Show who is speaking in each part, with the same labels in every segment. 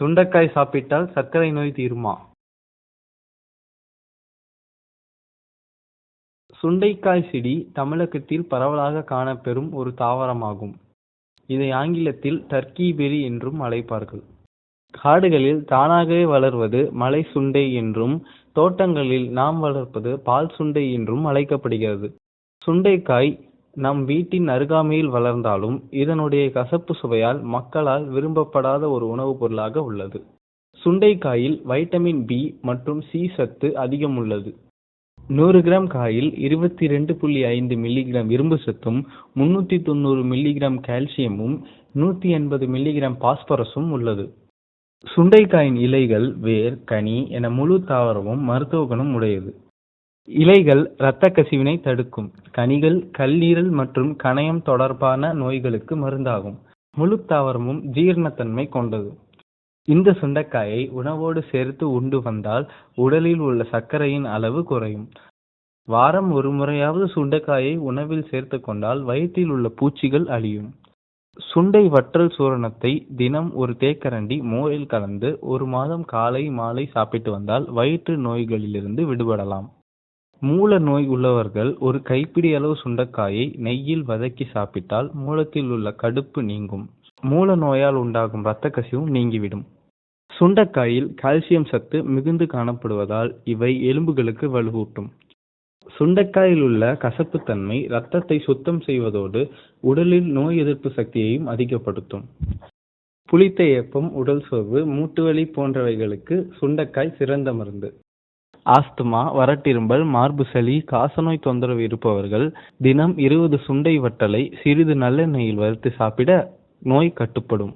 Speaker 1: சுண்டைக்காய் சாப்பிட்டால் சர்க்கரை நோய் தீருமா? சுண்டைக்காய் செடி தமிழகத்தில் பரவலாக காணப்பெறும் ஒரு தாவரமாகும். இதை ஆங்கிலத்தில் டர்க்கி பெரி என்றும் அழைப்பார்கள். காடுகளில் தானாகவே வளர்வது மலை சுண்டை என்றும் தோட்டங்களில் நாம் வளர்ப்பது பால் சுண்டை என்றும் அழைக்கப்படுகிறது. சுண்டைக்காய் நம் வீட்டின் அருகாமையில் வளர்ந்தாலும் இதனுடைய கசப்பு சுவையால் மக்களால் விரும்பப்படாத ஒரு உணவுப் பொருளாக உள்ளது. சுண்டைக்காயில் வைட்டமின் பி மற்றும் சி சத்து அதிகம் உள்ளது. நூறு கிராம் காயில் இருபத்தி ரெண்டு புள்ளி ஐந்து மில்லிகிராம் இரும்பு சத்தும் முன்னூத்தி தொண்ணூறு மில்லிகிராம் கால்சியமும் நூத்தி எண்பது மில்லிகிராம் பாஸ்பரஸும் உள்ளது. சுண்டைக்காயின் இலைகள் வேர் கனி என முழு தாவரமும் மருத்துவ குணம் உடையது. இலைகள் இரத்த கசிவினை தடுக்கும். கனிகள் கல்லீரல் மற்றும் கணையம் தொடர்பான நோய்களுக்கு மருந்தாகும். முழு தாவரமும் ஜீரணத்தன்மை கொண்டது. இந்த சுண்டைக்காயை உணவோடு சேர்த்து உண்டு வந்தால் உடலில் உள்ள சர்க்கரையின் அளவு குறையும். வாரம் ஒரு முறையாவது சுண்டைக்காயை உணவில் சேர்த்து கொண்டால் வயிற்றில் உள்ள பூச்சிகள் அழியும். சுண்டை வற்றல் சூரணத்தை தினம் ஒரு தேக்கரண்டி மோரில் கலந்து ஒரு மாதம் காலை மாலை சாப்பிட்டு வந்தால் வயிற்று நோய்களிலிருந்து விடுபடலாம். மூல நோய் உள்ளவர்கள் ஒரு கைப்பிடி அளவு சுண்டைக்காயை நெய்யில் வதக்கி சாப்பிட்டால் மூலத்தில் உள்ள கடுப்பு நீங்கும். மூல நோயால் உண்டாகும் இரத்த கசிவும் நீங்கிவிடும். சுண்டைக்காயில் கால்சியம் சத்து மிகுந்து காணப்படுவதால் இவை எலும்புகளுக்கு வலுவூட்டும். சுண்டைக்காயில் உள்ள கசப்புத்தன்மை இரத்தத்தை சுத்தம் செய்வதோடு உடலில் நோய் எதிர்ப்பு சக்தியையும் அதிகப்படுத்தும். புளித்த ஏப்பம் உடல் சோர்வு மூட்டுவலி போன்றவைகளுக்கு சுண்டைக்காய் சிறந்த மருந்து. ஆஸ்துமா வரட்டிரும்பல் மார்பு சளி காசநோய் தொந்தரவு இருப்பவர்கள் தினம் இருபது சுண்டை வற்றலை சிறிது நல்லெண்ணெயில் வறுத்து சாப்பிட நோய் கட்டுப்படும்.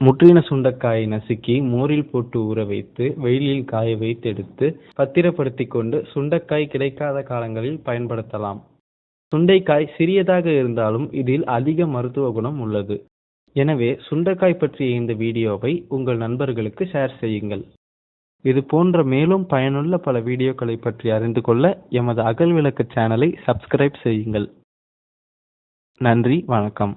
Speaker 1: முற்றின சுண்டைக்காயை நசுக்கி மோரில் போட்டு ஊற வைத்து வெயிலில் காய வைத்து எடுத்து பத்திரப்படுத்தி கொண்டு சுண்டைக்காய் கிடைக்காத காலங்களில் பயன்படுத்தலாம். சுண்டைக்காய் சிறியதாக இருந்தாலும் இதில் அதிக மருத்துவ குணம் உள்ளது. எனவே சுண்டைக்காய் பற்றிய இந்த வீடியோவை உங்கள் நண்பர்களுக்கு ஷேர் செய்யுங்கள். இது போன்ற மேலும் பயனுள்ள பல வீடியோக்களை பற்றி அறிந்து கொள்ள எமது அகல் விளக்கு சேனலை சப்ஸ்கிரைப் செய்யுங்கள். நன்றி வணக்கம்.